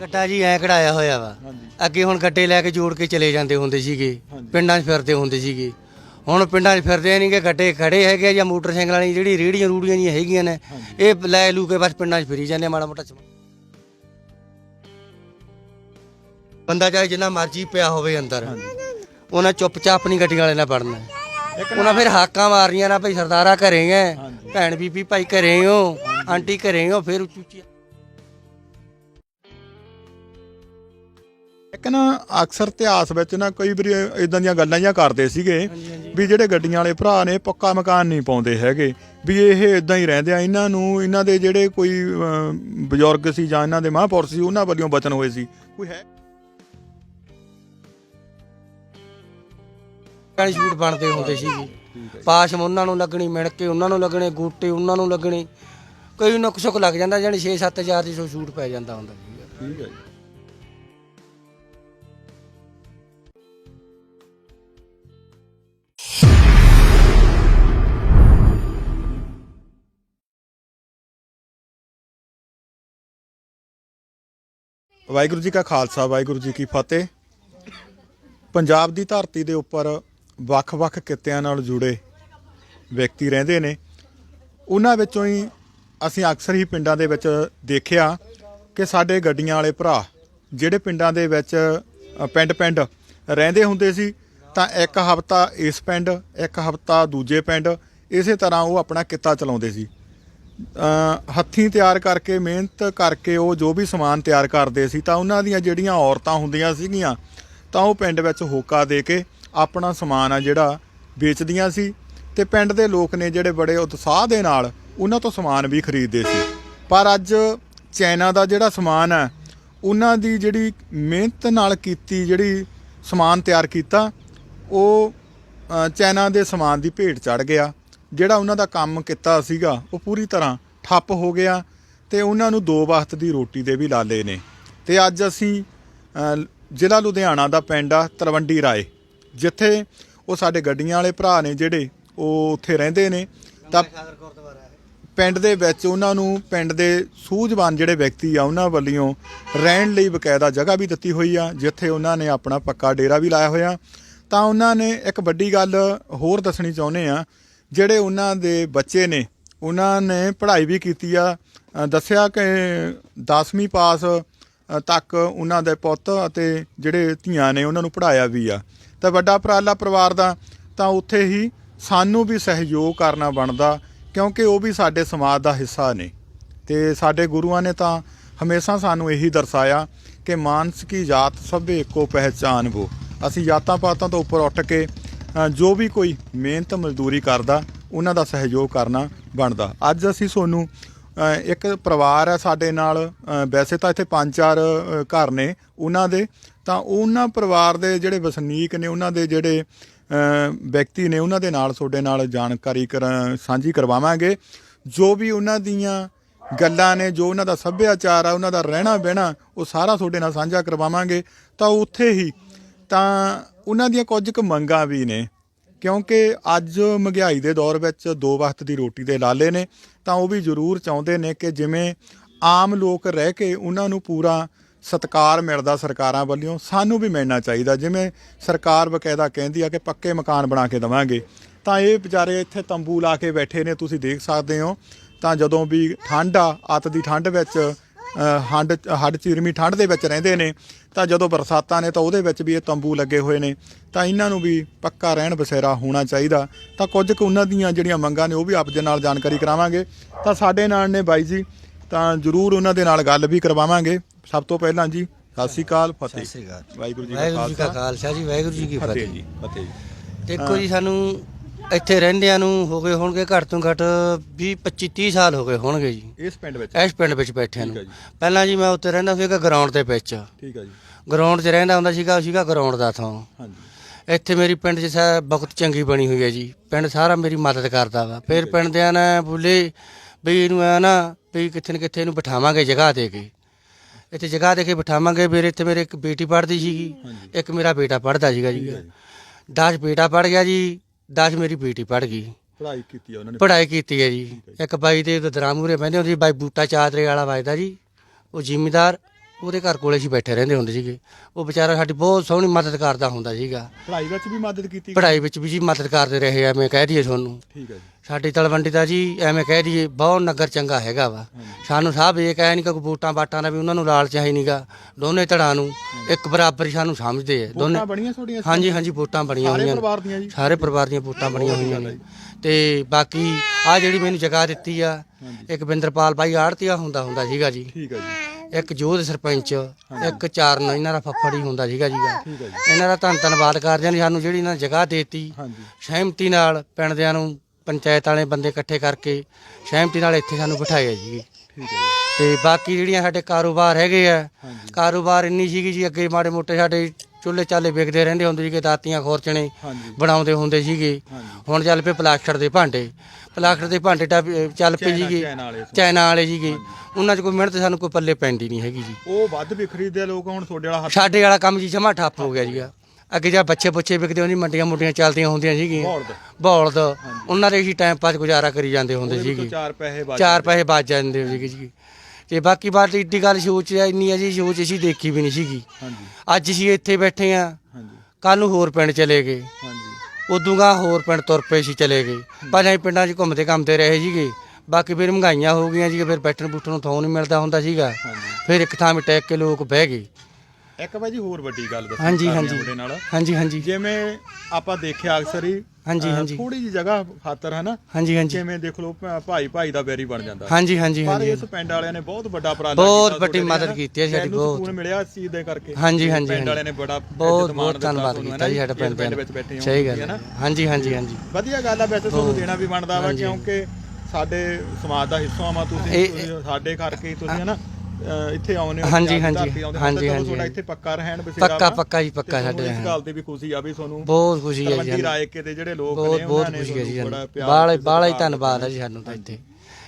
ਗੱਡਾ ਜੀ ਐ ਕਢਾਇਆ ਹੋਇਆ ਵਾ ਅੱਗੇ ਹੁਣ ਗੱਡੇ ਲੈ ਕੇ ਜੋੜ ਕੇ ਚਲੇ ਜਾਂਦੇ ਹੁੰਦੇ ਸੀਗੇ। ਪਿੰਡਾਂ 'ਚ ਫਿਰਦੇ ਹੁੰਦੇ ਸੀਗੇ ਹੁਣ ਪਿੰਡਾਂ 'ਚ ਫਿਰਦੇ ਨਹੀਂਗੇ ਗੱਡੇ ਖੜੇ ਹੈਗੇ ਜਾਂ ਮੋਟਰਸਾਈਕਲਾਂ ਵਾਲੀ ਜਿਹੜੀ ਰੇੜੀਆਂ ਰੂੜੀਆਂ ਜੀਆਂ ਹੈਗੀਆਂ ਨੇ। ਇਹ ਲੈ ਲੂ ਕੇ ਬਸ ਪਿੰਡਾਂ 'ਚ ਫਿਰੀ ਜਾਂਦੇ ਮਾੜਾ ਮੋਟਾ। ਬੰਦਾ ਚਾਹੇ ਜਿੰਨਾ ਮਰਜ਼ੀ ਪਿਆ ਹੋਵੇ ਅੰਦਰ ਉਹਨਾਂ ਚੁੱਪਚਾਪ ਨਹੀਂ ਗੱਡੀਆਂ ਵਾਲੇ ਨਾਲ ਪੜਨਾ ਉਹਨਾਂ ਫਿਰ ਹਾਕਾਂ ਮਾਰਨੀਆਂ ਨਾ ਭਾਈ ਸਰਦਾਰਾ ਘਰੇ ਐ ਹਾਂਜੀ। ਭੈਣ ਬੀਬੀ ਭਾਈ ਘਰੇ ਹੋ ਆਂਟੀ ਘਰੇ ਹੋ ਫਿਰ ਉੱਚੀ ਇੱਕ ਨਾ ਅਕਸਰ ਇਤਿਹਾਸ ਵਿੱਚ ਨਾ ਕਈ ਵਾਰੀ ਇਦਾਂ ਦੀਆਂ ਗੱਲਾਂ ਜਾਂ ਕਰਦੇ ਸੀਗੇ ਵੀ ਜਿਹੜੇ ਗੱਡੀਆਂ ਵਾਲੇ ਭਰਾ ਨੇ ਪੱਕਾ ਮਕਾਨ ਨਹੀਂ ਪਾਉਂਦੇ ਹੈਗੇ। ਵੀ ਇਹ ਇਦਾਂ ਹੀ ਰਹਿੰਦੇ ਆ। ਇਹਨਾਂ ਨੂੰ ਇਹਨਾਂ ਦੇ ਜਿਹੜੇ ਕੋਈ ਬਜ਼ੁਰਗ ਸੀ ਜਾਂ ਇਹਨਾਂ ਦੇ ਮਹਾਂਪੁਰਸ਼ ਸੀ ਉਹਨਾਂ ਵੱਲੋਂ ਬਚਨ ਹੋਏ ਸੀ। ਕੋਈ ਹੈ? ਕਾਲੀ ਸ਼ੂਟ ਬਣਦੇ ਹੁੰਦੇ ਸੀ ਪਾਸ਼ਮ ਉਹਨਾਂ ਨੂੰ ਲੱਗਣੀ ਮਿਣ ਕੇ ਉਹਨਾਂ ਨੂੰ ਲੱਗਣੇ ਗੂਟੇ ਉਹਨਾਂ ਨੂੰ ਲੱਗਣੇ। ਕਈ ਨੁਕ ਸੁਕ ਲੱਗ ਜਾਂਦਾ ਜਾਨੀ 6-7000 ਦੀ ਸ਼ੂਟ ਪੈ ਜਾਂਦਾ ਹੁੰਦਾ ਸੀ। ਠੀਕ ਹੈ ਜੀ। ਵਾਹਿਗੁਰੂ ਜੀ ਕਾ ਖਾਲਸਾ, ਵਾਹਿਗੁਰੂ ਜੀ ਕੀ ਫਤਿਹ। ਪੰਜਾਬ ਦੀ ਧਰਤੀ ਦੇ ਉੱਪਰ ਵੱਖ-ਵੱਖ ਕਿੱਤਿਆਂ ਨਾਲ ਜੁੜੇ ਵਿਅਕਤੀ ਰਹਿੰਦੇ ਨੇ। ਉਹਨਾਂ ਵਿੱਚੋਂ ਹੀ ਅਸੀਂ ਅਕਸਰ ਹੀ ਪਿੰਡਾਂ ਦੇ ਵਿੱਚ ਦੇਖਿਆ ਕਿ ਸਾਡੇ ਗੱਡੀਆਂ ਵਾਲੇ ਭਰਾ ਜਿਹੜੇ ਪਿੰਡਾਂ ਦੇ ਵਿੱਚ ਪਿੰਡ-ਪਿੰਡ ਰਹਿੰਦੇ ਹੁੰਦੇ ਸੀ, ਤਾਂ ਇੱਕ ਹਫਤਾ ਇਸ ਪਿੰਡ, ਇੱਕ ਹਫਤਾ ਦੂਜੇ ਪਿੰਡ, ਇਸੇ ਤਰ੍ਹਾਂ ਉਹ ਆਪਣਾ ਕਿੱਤਾ ਚਲਾਉਂਦੇ ਸੀ। ਹੱਥੀਂ ਤਿਆਰ ਕਰਕੇ ਮਿਹਨਤ ਕਰਕੇ ਉਹ ਜੋ ਵੀ ਸਮਾਨ ਤਿਆਰ ਕਰਦੇ ਸੀ ਤਾਂ ਉਹਨਾਂ ਦੀਆਂ ਜਿਹੜੀਆਂ ਔਰਤਾਂ ਹੁੰਦੀਆਂ ਸੀਗੀਆਂ ਤਾਂ ਉਹ ਪਿੰਡ ਵਿੱਚ ਹੋਕਾ ਦੇ ਕੇ ਆਪਣਾ ਸਮਾਨ ਆ ਜਿਹੜਾ ਵੇਚਦੀਆਂ ਸੀ ਤੇ ਪਿੰਡ ਦੇ ਲੋਕ ਨੇ ਜਿਹੜੇ ਬੜੇ ਉਤਸ਼ਾਹ ਦੇ ਨਾਲ ਉਹਨਾਂ ਤੋਂ ਸਮਾਨ ਵੀ ਖਰੀਦਦੇ ਸੀ। ਪਰ ਅੱਜ ਚਾਈਨਾ ਦਾ ਜਿਹੜਾ ਸਮਾਨ ਹੈ ਉਹਨਾਂ ਦੀ ਜਿਹੜੀ ਮਿਹਨਤ ਨਾਲ ਕੀਤੀ ਜਿਹੜੀ ਸਮਾਨ ਤਿਆਰ ਕੀਤਾ ਉਹ ਅ, ਚਾਈਨਾ ਦੇ ਸਮਾਨ ਦੀ ਭੇਟ ਚੜ ਗਿਆ। ਜਿਹੜਾ ਉਹਨਾਂ ਦਾ ਕੰਮ ਕੀਤਾ ਸੀਗਾ, ਉਹ ਪੂਰੀ ਤਰ੍ਹਾਂ ਠੱਪ ਹੋ ਗਿਆ ਤੇ ਉਹਨਾਂ ਨੂੰ ਦੋ ਵਕਤ ਦੀ ਰੋਟੀ ਦੇ ਵੀ ਲਾਲੇ ਨੇ। ਤੇ ਅੱਜ ਅਸੀਂ ਜ਼ਿਲ੍ਹਾ ਲੁਧਿਆਣਾ ਦਾ ਪਿੰਡ ਆ, ਤਲਵੰਡੀ ਰਾਏ, ਜਿੱਥੇ ਉਹ ਸਾਡੇ ਗੱਡੀਆਂ ਵਾਲੇ ਭਰਾ ਨੇ ਜਿਹੜੇ, ਉਹ ਉੱਥੇ ਰਹਿੰਦੇ ਨੇ। ਤਾਂ ਪਿੰਡ ਦੇ ਵਿੱਚ ਉਹਨਾਂ ਨੂੰ, ਪਿੰਡ ਦੇ ਸੂਝਵਾਨ ਜਿਹੜੇ ਵਿਅਕਤੀ ਆ, ਉਹਨਾਂ ਵੱਲੋਂ ਰਹਿਣ ਲਈ ਬਕਾਇਦਾ ਜਗ੍ਹਾ ਵੀ ਦਿੱਤੀ ਹੋਈ ਆ, ਜਿੱਥੇ ਉਹਨਾਂ ਨੇ ਆਪਣਾ ਪੱਕਾ ਡੇਰਾ ਵੀ ਲਾਇਆ ਹੋਇਆ। ਤਾਂ ਉਹਨਾਂ ਨੇ ਇੱਕ ਵੱਡੀ ਗੱਲ ਹੋਰ ਦੱਸਣੀ ਚਾਹੁੰਦੇ ਆ ਜਿਹੜੇ ਉਹਨਾਂ ਦੇ ਬੱਚੇ ਨੇ, ਉਹਨਾਂ ਨੇ ਪੜ੍ਹਾਈ ਵੀ ਕੀਤੀ ਆ। ਦੱਸਿਆ ਕਿ 10ਵੀਂ ਪਾਸ ਤੱਕ ਉਹਨਾਂ ਦੇ ਪੁੱਤ ਅਤੇ ਜਿਹੜੇ ਧੀਆਂ ਨੇ ਉਹਨਾਂ ਨੂੰ ਪੜ੍ਹਾਇਆ ਵੀ ਆ। ਤਾਂ ਵੱਡਾ ਪਰਾਲਾ ਪਰਿਵਾਰ ਦਾ, ਤਾਂ ਉੱਥੇ ਹੀ ਸਾਨੂੰ ਵੀ ਸਹਿਯੋਗ ਕਰਨਾ ਬਣਦਾ, ਕਿਉਂਕਿ ਉਹ ਵੀ ਸਾਡੇ ਸਮਾਜ ਦਾ ਹਿੱਸਾ ਨੇ। ਤੇ ਸਾਡੇ ਗੁਰੂਆਂ ਨੇ ਤਾਂ ਹਮੇਸ਼ਾ ਸਾਨੂੰ ਇਹੀ ਦਰਸਾਇਆ ਕਿ ਮਾਨਸ ਕੀ ਜਾਤ ਸਭੇ ਇੱਕੋ ਪਹਿਚਾਨ ਵੋ। ਅਸੀਂ ਜਾਤਾਂ ਪਾਤਾਂ ਤੋਂ ਉੱਪਰ ਉੱਠ ਕੇ ਜੋ ਵੀ ਕੋਈ ਮਿਹਨਤ ਮਜ਼ਦੂਰੀ ਕਰਦਾ, ਉਹਨਾਂ ਦਾ ਸਹਿਯੋਗ ਕਰਨਾ ਬਣਦਾ। ਅੱਜ ਅਸੀਂ ਤੁਹਾਨੂੰ ਇੱਕ ਪਰਿਵਾਰ ਹੈ ਸਾਡੇ ਨਾਲ ਵੈਸੇ ਤਾਂ ਇੱਥੇ ਪੰਜ ਚਾਰ ਘਰ ਨੇ ਉਹਨਾਂ ਦੇ। ਤਾਂ ਉਹਨਾਂ ਪਰਿਵਾਰ ਦੇ ਜਿਹੜੇ ਵਸਨੀਕ ਨੇ, ਉਹਨਾਂ ਦੇ ਜਿਹੜੇ ਵਿਅਕਤੀ ਨੇ, ਉਹਨਾਂ ਦੇ ਨਾਲ ਤੁਹਾਡੇ ਨਾਲ ਜਾਣਕਾਰੀ ਕਰ, ਸਾਂਝੀ ਕਰਵਾਵਾਂਗੇ। ਜੋ ਵੀ ਉਹਨਾਂ ਦੀਆਂ ਗੱਲਾਂ ਨੇ, ਜੋ ਉਹਨਾਂ ਦਾ ਸੱਭਿਆਚਾਰ ਆ, ਉਹਨਾਂ ਦਾ ਰਹਿਣਾ ਬਹਿਣਾ ਉਹ ਸਾਰਾ ਤੁਹਾਡੇ ਨਾਲ ਸਾਂਝਾ ਕਰਵਾਵਾਂਗੇ। ਤਾਂ ਉੱਥੇ ਹੀ ਤਾਂ ਉਹਨਾਂ ਦੀਆਂ ਕੁਝ ਕੁ ਮੰਗਾਂ ਵੀ ਨੇ। ਕਿਉਂਕਿ ਅੱਜ ਮਹਿੰਗਾਈ ਦੇ ਦੌਰ ਵਿੱਚ ਦੋ ਵਕਤ ਦੀ ਰੋਟੀ ਦੇ ਲਾਲੇ ਨੇ, ਤਾਂ ਉਹ ਵੀ ਜ਼ਰੂਰ ਚਾਹੁੰਦੇ ਨੇ ਕਿ ਜਿਵੇਂ ਆਮ ਲੋਕ ਰਹਿ ਕੇ ਉਹਨਾਂ ਨੂੰ ਪੂਰਾ ਸਤਕਾਰ ਮਿਲਦਾ ਸਰਕਾਰਾਂ ਵੱਲੋਂ, ਸਾਨੂੰ ਵੀ ਮਿਲਣਾ ਚਾਹੀਦਾ। ਜਿਵੇਂ ਸਰਕਾਰ ਬਕਾਇਦਾ ਕਹਿੰਦੀ ਆ ਕਿ ਪੱਕੇ ਮਕਾਨ ਬਣਾ ਕੇ ਦਵਾਂਗੇ। ਤਾਂ ਇਹ ਵਿਚਾਰੇ ਇੱਥੇ ਤੰਬੂ ਲਾ ਕੇ ਬੈਠੇ ਨੇ, ਤੁਸੀਂ ਦੇਖ ਸਕਦੇ ਹੋ। ਤਾਂ ਜਦੋਂ ਵੀ ਠੰਡ ਆ, ਅੱਤ ਦੀ ਠੰਡ ਵਿੱਚ ਹੰਡ ਹੱਡ ਚੀਰਮੀ ਠੰਡ ਦੇ ਵਿੱਚ ਰਹਿੰਦੇ ਨੇ ਤਾਂ ਜਦੋਂ ਬਰਸਾਤਾਂ ਨੇ ਤਾਂ ਉਹਦੇ ਵਿੱਚ ਵੀ ਇਹ ਤੰਬੂ ਲੱਗੇ ਹੋਏ ਨੇ ਤਾਂ ਇਹਨਾਂ ਨੂੰ ਵੀ ਪੱਕਾ ਰਹਿਣ ਬਸੇਰਾ ਹੋਣਾ ਚਾਹੀਦਾ। ਤਾਂ ਕੁਝ ਕੁ ਉਹਨਾਂ ਦੀਆਂ ਜਿਹੜੀਆਂ ਮੰਗਾਂ ਨੇ ਉਹ ਵੀ ਆਪ ਦੇ ਨਾਲ ਜਾਣਕਾਰੀ ਕਰਾਵਾਂਗੇ। ਤਾਂ ਸਾਡੇ ਨਾਲ ਨੇ ਬਾਈ ਜੀ ਤਾਂ ਜਰੂਰ ਉਹਨਾਂ ਦੇ ਨਾਲ ਗੱਲ ਵੀ ਕਰਵਾਵਾਂਗੇ। ਸਭ ਤੋਂ ਪਹਿਲਾਂ ਜੀ ਸਤਿ ਸ੍ਰੀ ਅਕਾਲ ਫਤਿਹ। ਸਤਿ ਸ੍ਰੀ ਅਕਾਲ ਵਾਹਿਗੁਰੂ ਜੀ ਕਾ ਖਾਲਸਾ। ਜੀ ਵਾਹਿਗੁਰੂ ਜੀ ਕੀ ਫਤਿਹ। ਜੀ ਫਤਿਹ ਜੀ। ਦੇਖੋ ਜੀ ਸਾਨੂੰ ਇੱਥੇ ਰਹਿੰਦਿਆਂ ਨੂੰ ਹੋ ਗਏ ਹੋਣਗੇ ਘੱਟ ਤੋਂ ਘੱਟ 20 25 30 ਸਾਲ ਹੋ ਗਏ ਹੋਣਗੇ ਜੀ। ਇਸ ਪਿੰਡ ਵਿੱਚ? ਇਸ ਪਿੰਡ ਵਿੱਚ ਬੈਠਿਆਂ ਠੀਕ ਹੈ ਨੂੰ ਜੀ। ਪਹਿਲਾਂ ਜੀ ਮੈਂ ਉੱਥੇ ਰਹਿੰਦਾ ਸੀਗਾ ਗਰਾਊਂਡ ਦੇ ਵਿੱਚ। ਠੀਕ ਹੈ ਜੀ। ਗਰਾਊਂਡ 'ਚ ਰਹਿੰਦਾ ਹੁੰਦਾ ਸੀਗਾ ਉਹ ਸੀਗਾ ਗਰਾਊਂਡ ਦਾ ਥਾਂ। ਹਾਂਜੀ। ਇੱਥੇ ਮੇਰੀ ਪਿੰਡ 'ਚ ਸਾ ਬਹੁਤ ਚੰਗੀ ਬਣੀ ਹੋਈ ਹੈ ਜੀ। ਪਿੰਡ ਸਾਰਾ ਮੇਰੀ ਮਦਦ ਕਰਦਾ ਵਾ। ਫਿਰ ਪਿੰਡ ਦਿਆਂ ਨੇ ਬੋਲੇ ਵੀ ਇਹਨੂੰ ਆ ਨਾ ਵੀ ਕਿੱਥੇ ਨਾ ਕਿੱਥੇ ਇਹਨੂੰ ਬਿਠਾਵਾਂਗੇ ਜਗ੍ਹਾ ਦੇ ਕੇ। ਇੱਥੇ ਜਗ੍ਹਾ ਦੇ ਕੇ ਬਿਠਾਵਾਂਗੇ। ਫਿਰ ਇੱਥੇ ਮੇਰੇ ਇੱਕ ਬੇਟੀ ਪੜ੍ਹਦੀ ਸੀਗੀ। ਹਾਂਜੀ। ਇੱਕ ਮੇਰਾ ਬੇਟਾ ਪੜ੍ਹਦਾ ਸੀਗਾ ਜੀ। 10 ਬੇਟਾ ਪੜ੍ਹ ਗਿਆ ਜੀ। 10 ਮੇਰੀ ਬੇਟੀ ਪੜ੍ਹ ਗਈ। ਪੜ੍ਹਾਈ ਕੀਤੀ ਆ ਉਹਨਾਂ ਨੇ? ਪੜ੍ਹਾਈ ਕੀਤੀ ਹੈ ਜੀ। ਇੱਕ ਬਾਈ ਦੇ ਦਰਾਮੂਰੇ ਬਹਿੰਦੇ ਹੁੰਦੇ ਸੀ ਬਾਈ ਬੂਟਾ ਚਾਦਰੇ ਵਾਲਾ ਵੱਜਦਾ ਜੀ। ਉਹ ਜ਼ਿਮੀਦਾਰ ਉਹਦੇ ਘਰ ਕੋਲੇ ਅਸੀਂ ਬੈਠੇ ਰਹਿੰਦੇ ਹੁੰਦੇ ਸੀਗੇ। ਉਹ ਵਿਚਾਰਾ ਸਾਡੀ ਬਹੁਤ ਸੋਹਣੀ ਮਦਦ ਕਰਦਾ ਹੁੰਦਾ ਸੀਗਾ। ਪੜ੍ਹਾਈ ਵਿੱਚ ਵੀ ਮਦਦ ਕੀਤੀ ਪੜ੍ਹਾਈ ਵਿੱਚ ਵੀ ਜੀ ਮਦਦ ਕਰਦੇ ਰਹੇ ਐਵੇਂ ਕਹਿ ਦਈਏ ਤੁਹਾਨੂੰ। ਠੀਕ ਹੈ ਜੀ। ਸਾਡੀ ਤਲਵੰਡੀ ਦਾ ਜੀ ਐਵੇਂ ਕਹਿ ਦਈਏ ਬਹੁਤ ਨਗਰ ਚੰਗਾ ਹੈਗਾ ਵਾ। ਸਾਨੂੰ ਸਾਹਿਬ ਇਹ ਕਹਿ ਨਹੀਂ ਕਿ ਵੋਟਾਂ ਬਾਟਾਂ ਦਾ ਵੀ ਉਹਨਾਂ ਨੂੰ ਲਾਲਚ ਹੈ ਨਹੀਂਗਾ ਦੋਨੇ ਧੜਾਂ ਨੂੰ ਇੱਕ ਬਰਾਬਰ ਹੀ ਸਾਨੂੰ ਸਮਝਦੇ ਆ ਦੋਨੇ ਵੋਟਾਂ ਬਣੀਆਂ ਤੁਹਾਡੀਆਂ ਹਾਂਜੀ ਹਾਂਜੀ ਵੋਟਾਂ ਬਣੀਆਂ ਸਾਰੇ ਹੋਈਆਂ ਨੇ। ਪਰਿਵਾਰ ਦੀਆਂ ਜੀ? ਸਾਰੇ ਪਰਿਵਾਰ ਦੀਆਂ ਵੋਟਾਂ ਬਣੀਆਂ ਹੋਈਆਂ ਨੇ। ਤੇ ਬਾਕੀ ਆ ਜਿਹੜੀ ਮੈਨੂੰ ਜਗ੍ਹਾ ਦਿੱਤੀ ਆ ਇੱਕ ਬਿੰਦਰਪਾਲ ਭਾਈ ਆੜਤੀਆ ਹੁੰਦਾ ਹੁੰਦਾ ਸੀਗਾ ਜੀ। ਠੀਕ ਹੈ ਜੀ। ਇੱਕ ਜੋਧ ਸਰਪੰਚ ਇੱਕ ਚਾਰਨ ਇਹਨਾਂ ਦਾ ਫੱਫੜ ਹੀ ਹੁੰਦਾ ਸੀਗਾ ਜੀਗਾ ਹੈ ਇਹਨਾਂ ਦਾ ਧੰਨ ਧੰਨਵਾਦ ਕਰਦੇ ਨੇ ਸਾਨੂੰ ਜਿਹੜੀ ਇਹਨਾਂ ਨੇ ਜਗ੍ਹਾ ਦੇਤੀ ਸਹਿਮਤੀ ਨਾਲ ਪਿੰਡ ਦਿਆਂ ਨੂੰ ਪੰਚਾਇਤ ਵਾਲੇ ਬੰਦੇ ਇਕੱਠੇ ਕਰਕੇ ਸਹਿਮਤੀ ਨਾਲ ਇੱਥੇ ਸਾਨੂੰ ਬਿਠਾਇਆ ਜੀ। ਠੀਕ ਹੈ ਜੀ ਤੇ ਬਾਕੀ ਜਿਹੜੀਆਂ ਸਾਡੇ ਕਾਰੋਬਾਰ ਹੈਗੇ ਆ ਹਾਂਜੀ। ਕਾਰੋਬਾਰ ਇੰਨੀ ਸੀਗੀ ਜੀ ਅੱਗੇ ਮਾੜੇ ਮੋਟੇ ਸਾਡੇ ਚੁੱਲ੍ਹੇ ਚਾਲੇ ਵਿਕਦੇ ਰਹਿੰਦੇ ਹੁੰਦੇ ਸੀਗੇ ਦਾਤੀਆਂ ਖੋਰਚਣੇ ਹਾਂਜੀ। ਬਣਾਉਂਦੇ ਹੁੰਦੇ ਸੀਗੇ। ਹਾਂਜੀ। ਹੁਣ ਚੱਲ ਪਏ ਪਲਾਸਟਰ ਦੇ ਭਾਂਡੇ। ਪਲਾਸਟਰ ਦੇ ਭਾਂਡੇ ਤਾਂ ਅਹ, ਚੱਲ ਪਏ ਚਾਈਨਾ- ਸੀਗੇ। ਚਾਈਨਾ ਵਾਲੇ ਸੋ। ਚਾਈਨਾ ਵਾਲੇ ਸੀਗੇ। ਉਹਨਾਂ 'ਚ ਕੋਈ ਮਿਹਨਤ ਸਾਨੂੰ ਕੋਈ ਪੱਲੇ ਪੈਂਦੀ ਨਹੀਂ ਹੈਗੀ ਜੀ। ਉਹ ਵੱਧ ਵਿਖਰੀਦੇ ਆ ਲੋਕ ਹੁਣ ਤੁਹਾਡੇ ਵਾਲਾ ਹੱਥ ਸਾਡੇ ਵਾਲਾ ਕੰਮ ਜੀ ਜਮਾ ਠੱਪ ਹੋ ਗਿਆ ਜੀਗਾ ਅੱਗੇ ਜਾਂ ਬੱਚੇ ਬੱਚੇ ਵਿਕਦੇ ਹੁੰਦੇ ਮੰਡੀਆਂ ਮੁੰਡੀਆਂ ਚੱਲਦੀਆਂ ਹੁੰਦੀਆਂ ਸੀਗੀਆਂ। ਬੋਲਦ। ਬੌਲਦ। ਉਹਨਾਂ ਦੇ ਅਸੀਂ ਟਾਈਮ ਪਾਸ ਗੁਜ਼ਾਰਾ ਕਰੀ ਜਾਂਦੇ ਹੁੰਦੇ ਉਹਦੇ ਵਿੱਚੋਂ ਸੀਗੇ। ਚਾਰ ਪੈਸੇ ਬਚ ਚਾਰ ਪੈਸੇ ਬਚ ਜਾਂਦੇ ਸੀਗੇ ਜੀ। ਤੇ ਬਾਕੀ ਬਾਤ ਇੱਡੀ ਗੱਲ ਸੋਚ ਇੰਨੀ ਹੈ ਜੀ ਸੋਚ ਅਸੀਂ ਦੇਖੀ ਵੀ ਨਹੀਂ ਸੀਗੀ। ਹਾਂਜੀ। ਅੱਜ ਅਸੀਂ ਇੱਥੇ ਬੈਠੇ ਆ। ਹਾਂਜੀ। ਕੱਲ ਨੂੰ ਹੋਰ ਪਿੰਡ ਚਲੇ ਗਏ। ਹਾਂਜੀ। ਉਦੋਂ ਗਾ ਹੋਰ ਪਿੰਡ ਤੁਰ ਪਏ ਸੀ ਚਲੇ ਗਏ। ਪਹਿਲਾਂ ਅਸੀਂ ਪਿੰਡਾਂ 'ਚ ਘੁੰਮਦੇ ਘੰਮਦੇ ਰਹੇ ਸੀਗੇ। ਬਾਕੀ ਫਿਰ ਮਹਿੰਗਾਈਆਂ ਹੋ ਗਈਆਂ ਜੀ ਫਿਰ ਬੈਠਣ ਬੂਠਣ ਨੂੰ ਥਾਂ ਨਹੀਂ ਮਿਲਦਾ ਹੁੰਦਾ ਸੀਗਾ। ਹਾਂਜੀ। ਫਿਰ ਇੱਕ ਥਾਂ 'ਤੇ ਟੈਕ ਕੇ ਲੋਕ ਬਹਿ ਗਏ। ਇੱਕ ਜੀ ਹੋਰ ਵੱਡੀ ਗੱਲ ਦੱਸੋ ਹਾਂਜੀ, ਹਾਂਜੀ। ਤੁਹਾਡੇ ਨਾਲ ਹਾਂਜੀ ਹਾਂਜੀ ਜਿਵੇਂ ਆਪਾਂ ਦੇਖਿਆ ਅਕਸਰ ਹੀ ਹਾਂਜੀ, ਹਾਂਜੀ। ਥੋੜੀ ਜੀ ਜਗ੍ਹਾ ਖਾਤਰ ਹਨਾ ਹਾਂਜੀ ਹਾਂਜੀ ਜਿਵੇਂ ਦੇਖ ਲਓ ਭਾ- ਭਾਈ ਭਾਈ ਦਾ ਬੈਰੀ ਬਣ ਜਾਂਦਾ ਹਾਂਜੀ ਹਾਂਜੀ ਪਰ ਹਾਂਜੀ ਇਸ ਪਿੰਡ ਵਾਲਿਆਂ ਨੇ ਬਹੁਤ ਵੱਡਾ ਉਪਰਾਲਾ ਬਹੁਤ ਵੱਡੀ ਤੁਹਾਡੇ ਮਦਦ। ਕੀਤੀ ਹੈ ਸਾਡੀ, ਮੈਨੂੰ ਬਹੁਤ। ਸਕੂਨ ਮਿਲਿਆ ਇਸ ਚੀਜ਼ ਦੇ ਕਰਕੇ ਹਾਂਜੀ, ਹਾਂਜੀ, ਪਿੰਡ। ਵਾਲਿਆਂ ਨੇ ਬੜਾ ਬਹੁਤ ਮਾਣ ਬਹੁਤ ਦਿੱਤਾ ਧੰਨਵਾਦ ਤੁਹਾਨੂੰ, ਕੀਤਾ ਜੀ ਸਾਡੇ ਪਿੰਡ ਪਿੰਡ ਦੇ ਵਿੱਚ ਬੈਠੇ ਹੋ ਸਹੀ ਗੱਲ ਹੈ ਨਾ ਹੈ। ਹਾਂਜੀ ਹਾਂਜੀ ਹਾਂਜੀ ਵਧੀਆ ਗੱਲ ਆ ਵੈਸੇ ਤੁਹਾਨੂੰ ਦੇਣਾ ਵੀ ਬਣਦਾ ਵਾ। ਕਿਉਂਕਿ ਸਾਡੇ ਸਮਾਜ ਦਾ ਹਿੱਸਾ ਆ ਤੁਸੀਂ ਇਹ- ਤੁਸੀਂ ਸਾਡੇ ਕਰਕੇ ਹੀ ਤੁਸੀਂ ਹਨਾ ਅਹ ਇੱਥੇ ਆਉਨੇ ਹੋ ਹਾਂਜੀ, ਪੰਜਾਬ ਦੀ ਹਾਂਜੀ, ਧਰਤੀ ਆਉਂਦੇ ਹੋ, ਹਾਂਜੀ, ਤਾਂ ਹਾਂਜੀ, ਤੁਹਾਡਾ ਹਾਂਜੀ। ਇੱਥੇ ਪੱਕਾ ਰਹਿਣ ਬਸੇਰਾ ਪੱਕਾ ਵਾ। ਪੱਕਾ ਜੀ ਤੇ ਪੱਕਾ ਤੁਹਾਨੂੰ ਸਾਡੇ ਇਸ। ਗੱਲ ਦੀ ਵੀ ਖੁਸ਼ੀ ਆ ਵੀ ਤੁਹਾਨੂੰ ਬਹੁਤ ਖੁਸ਼ੀ ਹੈ ਜੀ ਤਲਵੰਡੀ ਸਾਨੂੰ। ਰਾਏਕੇ ਦੇ ਜਿਹੜੇ ਲੋਕ ਬਹੁਤ ਨੇ ਬਹੁਤ ਨੇ ਖੁਸ਼ੀ ਹੈ ਜੀ ਤੁਹਾਨੂੰ ਬੜਾ ਸਾਨੂੰ ਪਿਆਰ ਬਾਲਾ ਤੇ ਬਾਲਾ ਹੀ ਧੰਨਵਾਦ ਹੈ ਜੀ ਸਾਨੂੰ ਤਾਂ ਇੱਥੇ